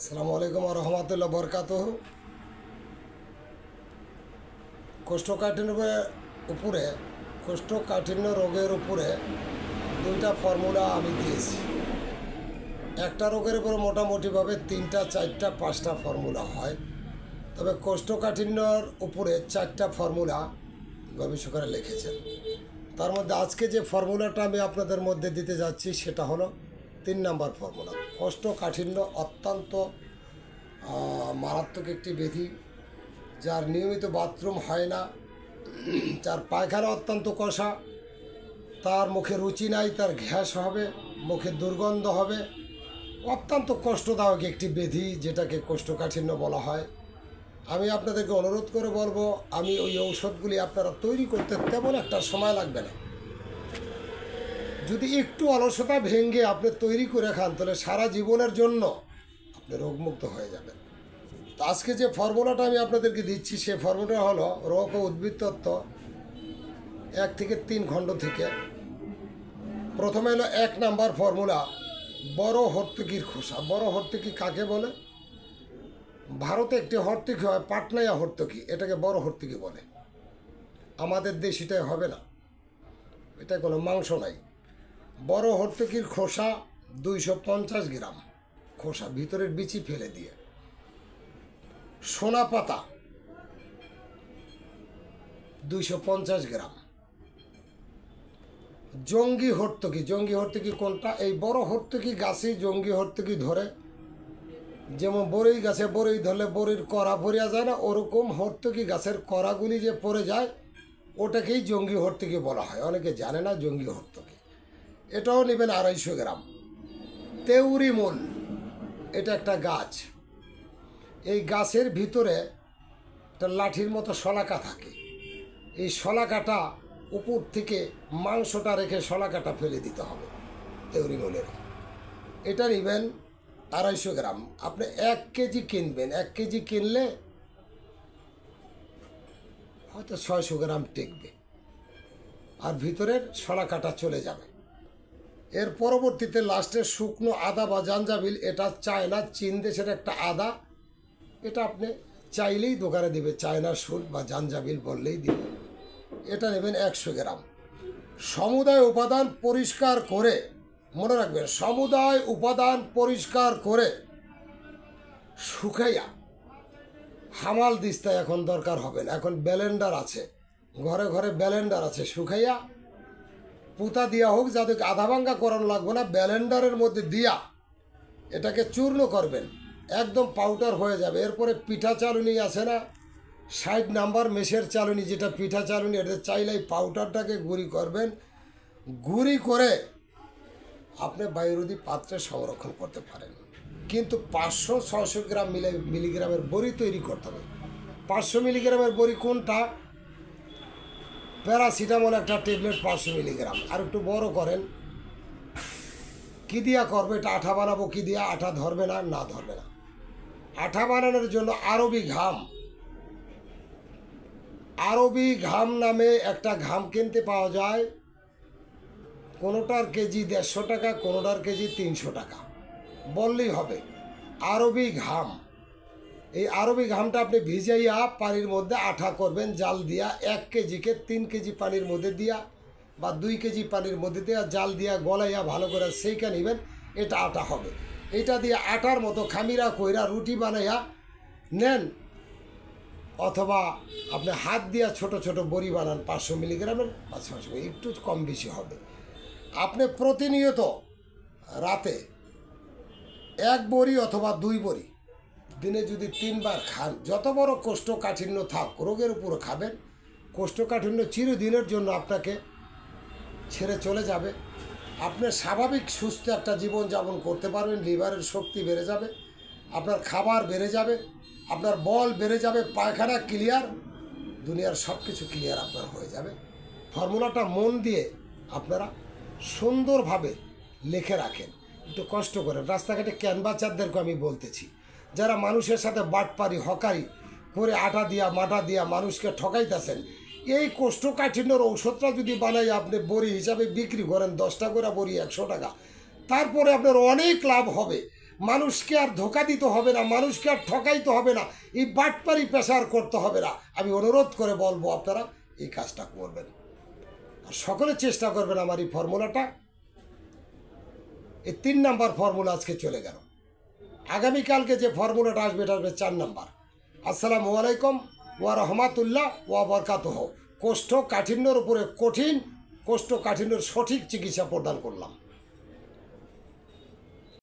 আসসালামু আলাইকুম রহমতুল্লাহ বরকাত কোষ্ঠকাঠিন্যের উপরে, কোষ্ঠকাঠিন্য রোগের উপরে দুইটা ফর্মুলা আমি দিয়েছি। একটা রোগের উপরে মোটামুটিভাবে তিনটা, চারটা, পাঁচটা ফর্মুলা হয়। তবে কোষ্ঠকাঠিন্যর উপরে চারটা ফর্মুলা গবেষকরা লিখেছেন। তার মধ্যে আজকে যে ফর্মুলাটা আমি আপনাদের মধ্যে দিতে যাচ্ছি সেটা হলো তিন নাম্বার ফর্মুলা। কোষ্ঠকাঠিন্য অত্যন্ত মারাত্মক একটি ব্যাধি, যার নিয়মিত বাথরুম হয় না, যার পায়খানা অত্যন্ত কষা, তার মুখে রুচি নাই, তার ঘ্যাস হবে, মুখে দুর্গন্ধ হবে, অত্যন্ত কষ্টদায়ক একটি ব্যাধি, যেটাকে কোষ্ঠকাঠিন্য বলা হয়। আমি আপনাদেরকে অনুরোধ করে বলব, আমি ওই ঔষধগুলি আপনারা তৈরি করতে তেমন একটা সময় লাগবে না। যদি একটু অলসতা ভেঙে আপনি তৈরি করে খান, তাহলে সারা জীবনের জন্য আপনি রোগমুক্ত হয়ে যাবেন। তো আজকে যে ফর্মুলাটা আমি আপনাদেরকে দিচ্ছি, সে ফর্মুলা হলো রোগ ও উদ্ভিদ তত্ত্ব এক থেকে তিন খণ্ড থেকে। প্রথমে হলো এক নাম্বার ফর্মুলা, বড় হর্তুকির খোসা। বড় হর্তুকি কাকে বলে? ভারতে একটি হর্তুকি হয় পাটনাইয়া হর্তুকি। এটাকে বড় হর্তুকি বলে। আমাদের দেশিটাই হবে না। এটা কোনো মাংস নাই। বড় হর্তকির খোসা দুইশো পঞ্চাশ গ্রাম। খোসা ভিতরের বিচি ফেলে দিয়ে। সোনা পাতা দুইশো পঞ্চাশ গ্রাম। জঙ্গি হর্তকি জঙ্গি হর্তকি কোনটা? এই বড় হর্তকি গাছে জঙ্গি হর্তকি ধরে। যেমন বরই গাছে বরই ধরলে বড়ির কড়া ভরিয়া যায় না, ওরকম হর্তকি গাছের কড়াগুলি যে পড়ে যায়, ওটাকেই জঙ্গি হর্তকি বলা হয়। অনেকে জানে না জঙ্গি হর্তকি এটাও নেবেন আড়াইশো গ্রাম। তেউরি মূল, এটা একটা গাছ। এই গাছের ভিতরে একটা লাঠির মতো শলাকা থাকে। এই শলাকাটা উপর থেকে মাংসটা রেখে শলাকাটা ফেলে দিতে হবে তেউরি মূলের। এটা নেবেন আড়াইশো গ্রাম। আপনি এক কেজি কিনবেন। এক কেজি কিনলে হয়তো ছয়শো গ্রাম টেকবে। আর ভিতরের শলাকাটা চলে যাবে। এর পরবর্তীতে লাস্টে শুকনো আদা বা জাঞ্জাবিল, এটা চায়না, চীন দেশের একটা আদা। এটা আপনি চাইলেই দোকানে দেবে, চায়না সুট বা জাঞ্জাবিল বললেই দিবে। এটা নেবেন একশো গ্রাম। সমুদায় উপাদান পরিষ্কার করে, মনে রাখবেন, সমুদায় উপাদান পরিষ্কার করে শুকাইয়া, হামাল দিস্তা এখন দরকার হবে না। এখন ব্যালেন্ডার আছে, ঘরে ঘরে ব্যালেন্ডার আছে, শুকাইয়া পুঁতা দেওয়া হোক, যাতে আধা ভাঙ্গা করানো লাগবে না, ব্যালেন্ডারের মধ্যে দিয়া এটাকে চূর্ণ করবেন। একদম পাউডার হয়ে যাবে। এরপরে পিঠা চালুনি আছে না, ষাট নাম্বার মেশের চালুনি, যেটা পিঠা চালুনি এটা চাইলে এই পাউডারটাকে গুঁড়ি করবেন। গুঁড়ি করে আপনি বায়ুরোধী পাত্রে সংরক্ষণ করতে পারেন। কিন্তু পাঁচশো ছশো গ্রাম মিলে মিলিগ্রামের বড়ি তৈরি করতে হবে। পাঁচশো মিলিগ্রামের বড়ি কোনটা? প্যারাসিটামল একটা ট্যাবলেট পাঁচশো মিলিগ্রাম। আর একটু বড় করেন। কী দিয়া করবে এটা আঠা বানাবো, কী দিয়া? আঠা ধরবে না না ধরবে না। আঠা বানানোর জন্য আরবি ঘাম। আরবি ঘাম নামে একটা ঘাম কিনতে পাওয়া যায়। কোনোটার কেজি দেড়শো টাকা, কোনোটার কেজি তিনশো টাকা। বললেই হবে, আরবি ঘাম। এই আরবি ঘামটা আপনি ভিজাইয়া পানির মধ্যে আঠা করবেন, জাল দিয়া এক কেজিকে তিন কেজি পানির মধ্যে দিয়া বা দুই কেজি পানির মধ্যে দিয়া জাল দিয়া গলাইয়া ভালো করে সেইটা নেবেন, এটা আটা হবে। এটা দিয়ে আটার মতো খামিরা কইরা রুটি বানাইয়া নেন, অথবা আপনি হাত দিয়া ছোট ছোট বড়ি বানান, পাঁচশো মিলিগ্রামের বা ছশো একটু কম বেশি হবে। আপনি প্রতিনিয়ত রাতে এক বড়ি অথবা দুই বড়ি দিনে যদি তিনবার খান, যত বড় কোষ্ঠকাঠিন্য থাক, রোগের উপর খাবেন। কোষ্ঠকাঠিন্য চিরদিনের জন্য আপনাকে ছেড়ে চলে যাবে। আপনি স্বাভাবিক সুস্থ একটা জীবন যাপন করতে পারবেন, লিভারের শক্তি বেড়ে যাবে, আপনার খাবার বেড়ে যাবে, আপনার বল বেড়ে যাবে, পায়খানা ক্লিয়ার দুনিয়ার সব কিছু ক্লিয়ার আপনার হয়ে যাবে। ফর্মুলাটা মন দিয়ে আপনারা সুন্দরভাবে লিখে রাখেন। একটু কষ্ট করেন। রাস্তাঘাটে ক্যানভাচারদেরকে আমি বলতেছি যারা মানুষের সাথে বাটপারি, হকারি করে আটা দিয়া, মাটা দিয়া মানুষকে ঠকাইতেছেন, এই কোষ্ঠকাঠিন্যর ঔষধটা যদি বানাই আপনি বড়ি হিসাবে বিক্রি করেন, দশটা করে বড়ি একশো টাকা, তারপরে আপনার অনেক লাভ হবে। মানুষকে আর ধোকা দিতে হবে না, মানুষকে আর ঠকাইতে হবে না, এই বাটপারি পেশার করতে হবে না। আমি অনুরোধ করে বলব আপনারা এই কাজটা করবেন। আর সকলে চেষ্টা করবেন আমার এই ফর্মুলাটা। এই তিন নাম্বার ফর্মুলা আজকে চলে গেল। আগামীকালকে যে ফর্মুলাটা আসবে, এটা আসবে চার নম্বর। আসসালামু আলাইকুম ওয়া রহমাতুল্লাহ ওয়া বরকাতহ। কোষ্ঠ কাঠিন্যর উপরে কঠিন কোষ্ঠ কাঠিন্যর সঠিক চিকিৎসা প্রদান করলাম।